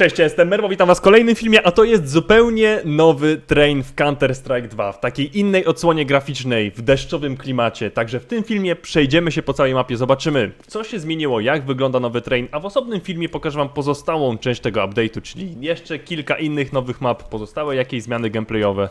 Cześć, ja jestem Merwo, witam was w kolejnym filmie, a to jest zupełnie nowy train w Counter-Strike 2, w takiej innej odsłonie graficznej, w deszczowym klimacie. Także w tym filmie przejdziemy się po całej mapie, zobaczymy co się zmieniło, jak wygląda nowy train, a w osobnym filmie pokażę wam pozostałą część tego update'u, czyli jeszcze kilka innych nowych map, pozostałe jakieś zmiany gameplayowe.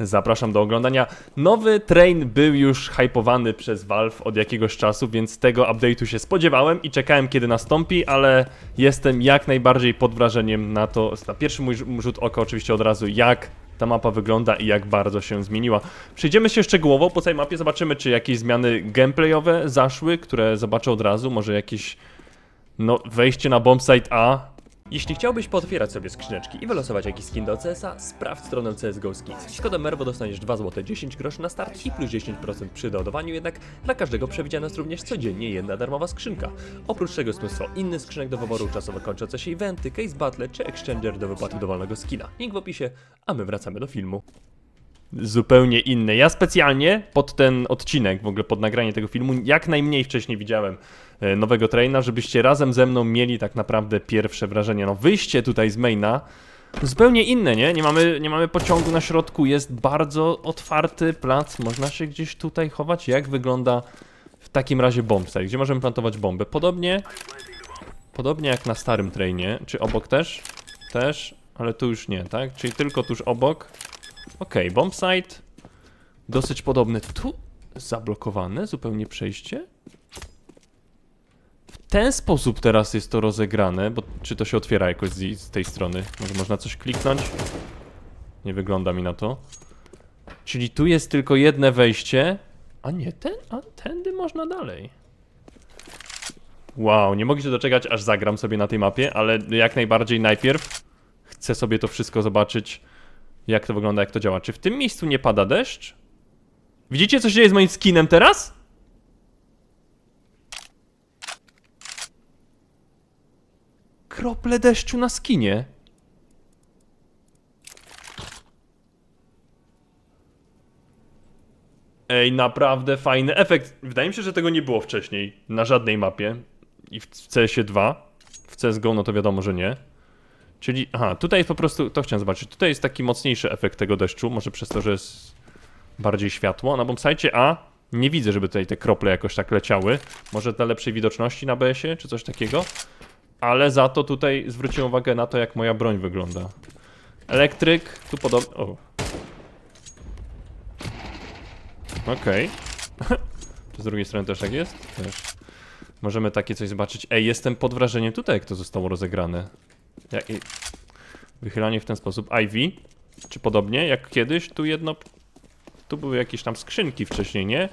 Zapraszam do oglądania. Nowy train był już hypowany przez Valve od jakiegoś czasu, więc tego update'u się spodziewałem i czekałem kiedy nastąpi, ale jestem jak najbardziej pod wrażeniem na to, na pierwszy mój rzut oka oczywiście od razu, jak ta mapa wygląda i jak bardzo się zmieniła. Przejdziemy się szczegółowo po całej mapie, zobaczymy czy jakieś zmiany gameplayowe zaszły, które zobaczę od razu, może jakieś no, wejście na bombsite A, Jeśli chciałbyś potwierać sobie skrzyneczki i wylosować jakiś skin do CS-a, sprawdź stronę CSGO Skins. Z kodem MERWO dostaniesz 2 zł 10 groszy na start i plus 10% przy doładowaniu, jednak dla każdego przewidziana jest również codziennie jedna darmowa skrzynka. Oprócz tego jest mnóstwo innych skrzynek do wyboru, czasowo kończące się eventy, case battle czy exchanger do wypłaty dowolnego skina. Link w opisie, a my wracamy do filmu. Zupełnie inne. Ja specjalnie pod ten odcinek, w ogóle pod nagranie tego filmu, jak najmniej wcześniej widziałem e, nowego traina, żebyście razem ze mną mieli tak naprawdę pierwsze wrażenie. No wyjście tutaj z maina zupełnie inne, nie? Nie mamy, nie mamy pociągu na środku, jest bardzo otwarty plac, można się gdzieś tutaj chować. Jak wygląda w takim razie bombsite, gdzie możemy plantować bomby? Podobnie, podobnie jak na starym trainie, czy obok też? Też, ale tu już nie, tak? Czyli tylko tuż obok. Okej, bombsite. Dosyć podobny. Tu zablokowane zupełnie przejście. W ten sposób teraz jest to rozegrane, bo czy to się otwiera jakoś z, z tej strony? Może można coś kliknąć? Nie wygląda mi na to. Czyli tu jest tylko jedne wejście. A nie, ten, a tędy można dalej. Wow, nie mogę się doczekać, aż zagram sobie na tej mapie, ale jak najbardziej najpierw chcę sobie to wszystko zobaczyć jak to wygląda, jak to działa. Czy w tym miejscu nie pada deszcz? Widzicie, co się dzieje z moim skinem teraz? Krople deszczu na skinie. Ej, naprawdę fajny efekt. Wydaje mi się, że tego nie było wcześniej na żadnej mapie. I w CS-ie 2. W CSGO no to wiadomo, że nie. Czyli, aha, tutaj jest po prostu, to chciałem zobaczyć, tutaj jest taki mocniejszy efekt tego deszczu, może przez to, że jest bardziej światło. Na bombsite A nie widzę, żeby tutaj te krople jakoś tak leciały. Może dla lepszej widoczności na BS-ie, czy coś takiego. Ale za to tutaj zwróciłem uwagę na to, jak moja broń wygląda. Elektryk, tu podobnie, o. Okej. Czy z drugiej strony też tak jest? Też. Możemy takie coś zobaczyć. Ej, jestem pod wrażeniem tutaj, jak to zostało rozegrane. Jak, wychylanie w ten sposób. Ivy, czy podobnie jak kiedyś, tu jedno. Tu były jakieś tam skrzynki wcześniej, nie?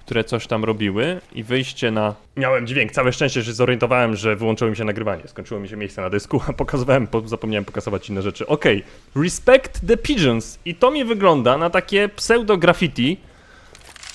Które coś tam robiły i wyjście na. Miałem dźwięk, całe szczęście, że zorientowałem, że wyłączyło mi się nagrywanie. Skończyło mi się miejsce na dysku, a pokazywałem, po, zapomniałem pokazywać inne rzeczy. Okej, respect the pigeons. I to mi wygląda na takie pseudo graffiti.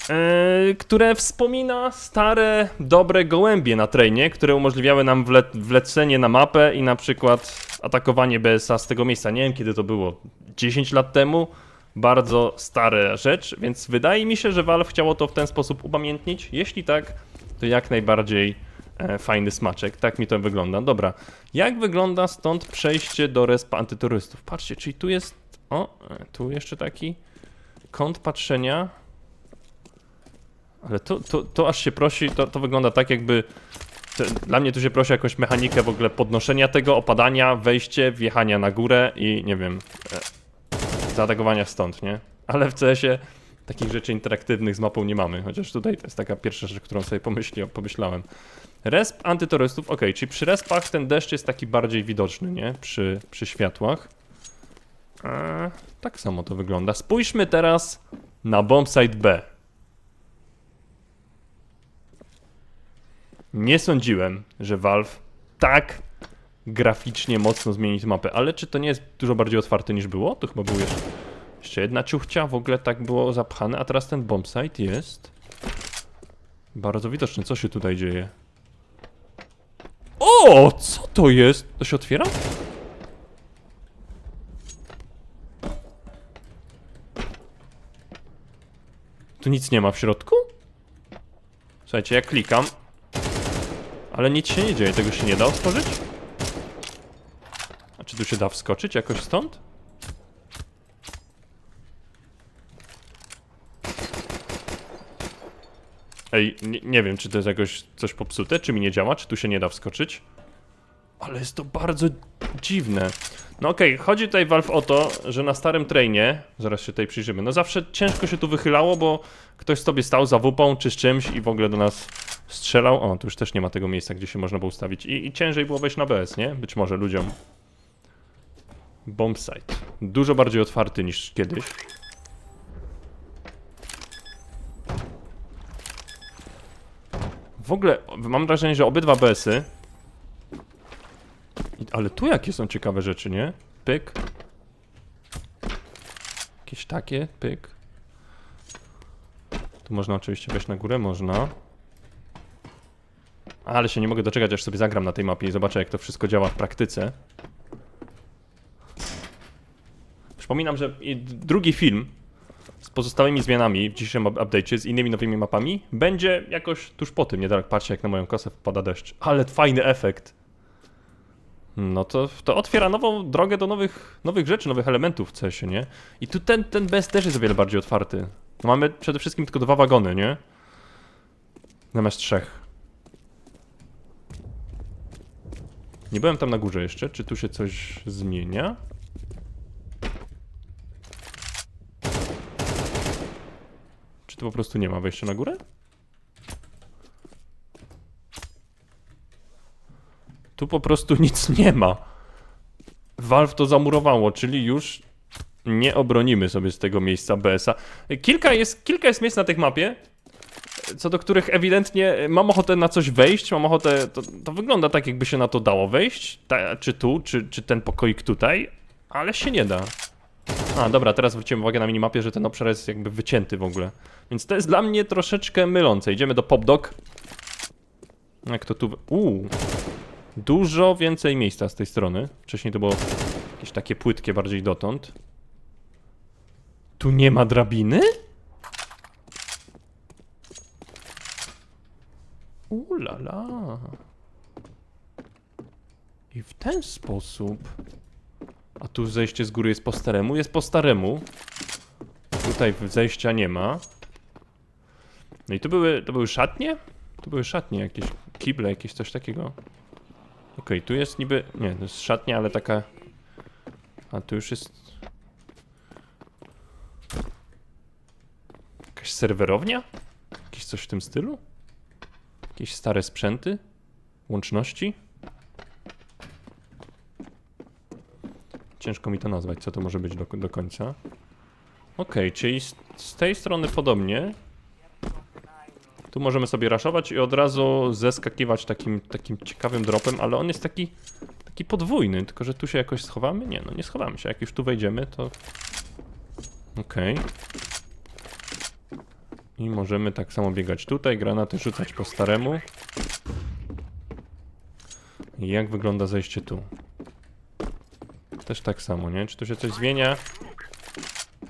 Yy, które wspomina stare, dobre gołębie na trainie, które umożliwiały nam wle wlecenie na mapę i na przykład atakowanie BSA z tego miejsca. Nie wiem kiedy to było, 10 lat temu. Bardzo stara rzecz, więc wydaje mi się, że Valve chciało to w ten sposób upamiętnić. Jeśli tak, to jak najbardziej e, fajny smaczek. Tak mi to wygląda. Dobra, jak wygląda stąd przejście do respa antyterrorystów? Patrzcie, czyli tu jest. O, e, tu jeszcze taki kąt patrzenia. Ale to, to, to aż się prosi, to, to wygląda tak jakby... To, dla mnie tu się prosi jakąś mechanikę w ogóle podnoszenia tego, opadania, wejście, wjechania na górę i nie wiem, e, zaatakowania stąd, nie? Ale w CS-ie takich rzeczy interaktywnych z mapą nie mamy, chociaż tutaj to jest taka pierwsza rzecz, którą sobie pomyśli, pomyślałem. Resp antyterrorystów, ok, czyli przy respach ten deszcz jest taki bardziej widoczny, nie? Przy, przy światłach. E, tak samo to wygląda. Spójrzmy teraz na bombsite B. Nie sądziłem, że Valve tak graficznie mocno zmieni tę mapę, ale czy to nie jest dużo bardziej otwarte niż było? To chyba był jeszcze, jeszcze jedna ciuchcia, w ogóle tak było zapchane, a teraz ten bombsite jest bardzo widoczny. Co się tutaj dzieje? O, co to jest? To się otwiera? Tu nic nie ma w środku? Słuchajcie, ja klikam, ale nic się nie dzieje, tego się nie da otworzyć? Czy tu się da wskoczyć jakoś stąd? Ej, nie, nie wiem, czy to jest jakoś coś popsute, czy mi nie działa, czy tu się nie da wskoczyć. Ale jest to bardzo dziwne. No okej, chodzi tutaj Valve o to, że na starym trainie, zaraz się tutaj przyjrzymy, no zawsze ciężko się tu wychylało, bo ktoś sobie stał za wupą czy z czymś i w ogóle do nas strzelał. O, tu już też nie ma tego miejsca, gdzie się można było ustawić. I, i ciężej było wejść na BS, nie? Być może ludziom. Bombsite. Dużo bardziej otwarty niż kiedyś. W ogóle mam wrażenie, że obydwa BS-y. Ale tu jakie są ciekawe rzeczy, nie? Pyk. Jakieś takie, pyk. Tu można oczywiście wejść na górę, można. Ale się nie mogę doczekać, aż sobie zagram na tej mapie i zobaczę, jak to wszystko działa w praktyce. Przypominam, że drugi film z pozostałymi zmianami w dzisiejszym up- update'cie, z innymi nowymi mapami, będzie jakoś tuż po tym. Nie tak patrzcie, jak na moją kosę wpada deszcz. Ale fajny efekt. No to, to otwiera nową drogę do nowych, nowych rzeczy, nowych elementów w CS-ie, nie? I tu ten, ten bez też jest o wiele bardziej otwarty. No mamy przede wszystkim tylko dwa wagony, nie? Zamiast trzech. Nie byłem tam na górze jeszcze. Czy tu się coś zmienia? Czy tu po prostu nie ma wejścia na górę? Tu po prostu nic nie ma. Valve to zamurowało, czyli już nie obronimy sobie z tego miejsca BS-a. Kilka jest, kilka jest miejsc na tej mapie, co do których ewidentnie mam ochotę na coś wejść, mam ochotę, to, to wygląda tak jakby się na to dało wejść, ta, czy tu, czy, czy ten pokoik tutaj, ale się nie da. A, dobra, teraz zwróciłem uwagę na minimapie, że ten obszar jest jakby wycięty w ogóle. Więc to jest dla mnie troszeczkę mylące. Idziemy do PopDog. Jak to tu... Uuu. Dużo więcej miejsca z tej strony. Wcześniej to było jakieś takie płytkie bardziej dotąd. Tu nie ma drabiny? Ulala. I w ten sposób. A tu zejście z góry jest po staremu? Jest po staremu. Tutaj zejścia nie ma. No i tu były, to były szatnie? Tu były szatnie, jakieś kible, jakieś coś takiego. Okej, tu jest niby... Nie, to jest szatnia, ale taka... A tu już jest... Jakaś serwerownia? Jakieś coś w tym stylu? Jakieś stare sprzęty? Łączności? Ciężko mi to nazwać, co to może być do, do końca. Okej, czyli z, z tej strony podobnie. Tu możemy sobie raszować i od razu zeskakiwać takim, takim ciekawym dropem, ale on jest taki, taki podwójny, tylko że tu się jakoś schowamy? Nie, no nie schowamy się. Jak już tu wejdziemy, to... Okej. I możemy tak samo biegać tutaj, granaty rzucać po staremu. I jak wygląda zejście tu? Też tak samo, nie? Czy tu się coś zmienia?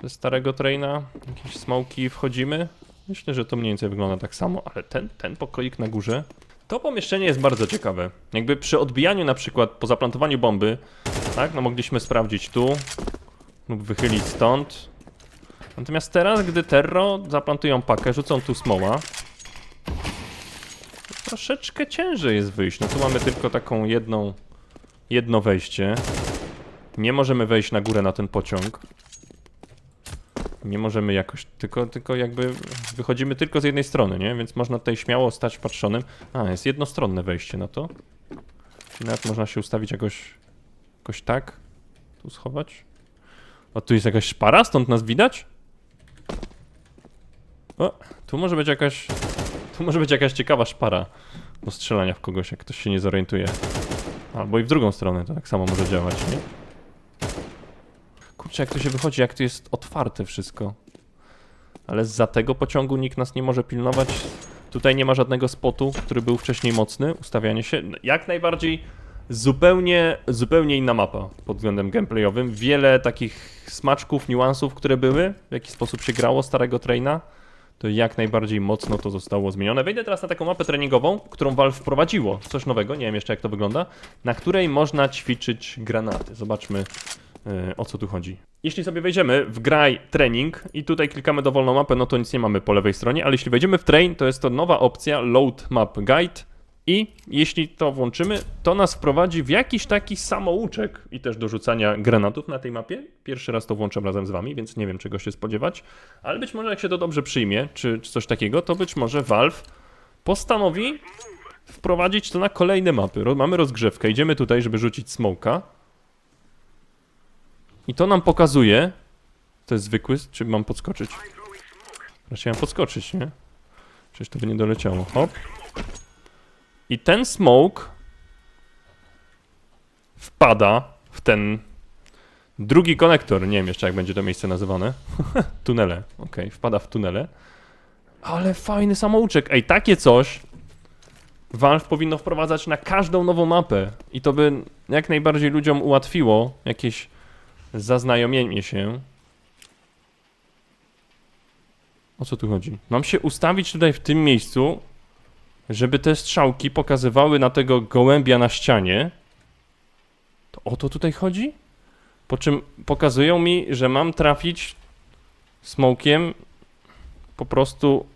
Ze starego traina? Jakieś smoki wchodzimy? Myślę, że to mniej więcej wygląda tak samo, ale ten, ten pokoik na górze. To pomieszczenie jest bardzo ciekawe. Jakby przy odbijaniu na przykład po zaplantowaniu bomby, tak, no mogliśmy sprawdzić tu lub wychylić stąd. Natomiast teraz, gdy Terro zaplantują pakę, rzucą tu smoła, troszeczkę ciężej jest wyjść. No tu mamy tylko taką jedną, jedno wejście. Nie możemy wejść na górę na ten pociąg. Nie możemy jakoś, tylko, tylko jakby wychodzimy tylko z jednej strony, nie? Więc można tutaj śmiało stać patrzonym. A, jest jednostronne wejście na to. Czyli nawet można się ustawić jakoś, jakoś tak. Tu schować. O, tu jest jakaś szpara, stąd nas widać? O, tu może być jakaś, tu może być jakaś ciekawa szpara do strzelania w kogoś, jak ktoś się nie zorientuje. Albo i w drugą stronę to tak samo może działać, nie? Kurczę, jak to się wychodzi, jak to jest otwarte wszystko. Ale za tego pociągu nikt nas nie może pilnować. Tutaj nie ma żadnego spotu, który był wcześniej mocny. Ustawianie się. No, Jak najbardziej zupełnie, zupełnie inna mapa pod względem gameplayowym. Wiele takich smaczków, niuansów, które były, w jaki sposób się grało starego traina. To jak najbardziej mocno to zostało zmienione. Wejdę teraz na taką mapę treningową, którą Valve wprowadziło. Coś nowego, nie wiem jeszcze jak to wygląda, na której można ćwiczyć granaty. Zobaczmy e, o co tu chodzi. Jeśli sobie wejdziemy w graj trening i tutaj klikamy dowolną mapę, no to nic nie mamy po lewej stronie, ale jeśli wejdziemy w train, to jest to nowa opcja Load Map Guide i jeśli to włączymy, to nas wprowadzi w jakiś taki samouczek i też do rzucania granatów na tej mapie. Pierwszy raz to włączam razem z wami, więc nie wiem czego się spodziewać, ale być może jak się to dobrze przyjmie, czy, czy coś takiego, to być może Valve postanowi wprowadzić to na kolejne mapy. Mamy rozgrzewkę, idziemy tutaj, żeby rzucić smoka. I to nam pokazuje, to jest zwykły, czy mam podskoczyć? Raczej mam podskoczyć, nie? Przecież to by nie doleciało. Hop. I ten smoke wpada w ten drugi konektor. Nie wiem jeszcze jak będzie to miejsce nazywane. tunele. Okej, wpada w tunele. Ale fajny samouczek. Ej, takie coś Valve powinno wprowadzać na każdą nową mapę. I to by jak najbardziej ludziom ułatwiło jakieś zaznajomienie się. O co tu chodzi? Mam się ustawić tutaj w tym miejscu, żeby te strzałki pokazywały na tego gołębia na ścianie. To o to tutaj chodzi? Po czym pokazują mi, że mam trafić smokiem po prostu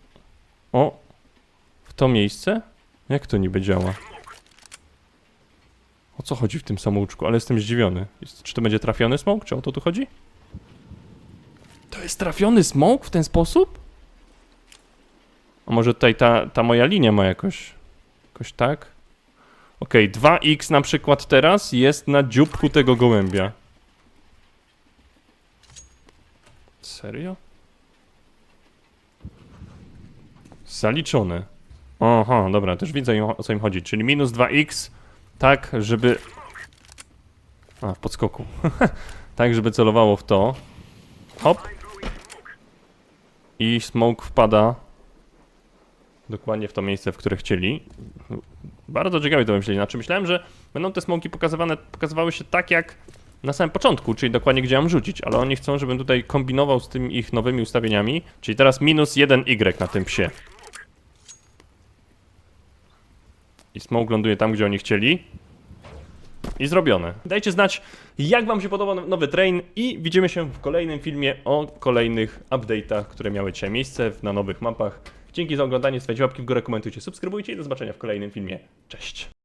o w to miejsce? Jak to niby działa? O co chodzi w tym samouczku? Ale jestem zdziwiony. Jest, czy to będzie trafiony smoke? Czy o to tu chodzi? To jest trafiony smoke w ten sposób? A może tutaj ta, ta moja linia ma jakoś... Jakoś tak? Okej, 2x na przykład teraz jest na dzióbku tego gołębia. Serio? Zaliczone. Aha, dobra, też widzę o co im chodzi. Czyli minus 2x, tak, żeby... A, w podskoku. tak, żeby celowało w to. Hop. I smoke wpada dokładnie w to miejsce, w które chcieli. Bardzo ciekawie to myśleli. Znaczy myślałem, że będą te smoki pokazywane, pokazywały się tak jak na samym początku, czyli dokładnie gdzie mam rzucić, ale oni chcą, żebym tutaj kombinował z tymi ich nowymi ustawieniami, czyli teraz minus 1y na tym psie. I smoke ląduje tam, gdzie oni chcieli. I zrobione. Dajcie znać, jak wam się podoba nowy train i widzimy się w kolejnym filmie o kolejnych update'ach, które miały dzisiaj miejsce na nowych mapach. Dzięki za oglądanie, stawiajcie łapki w górę, komentujcie, subskrybujcie i do zobaczenia w kolejnym filmie. Cześć!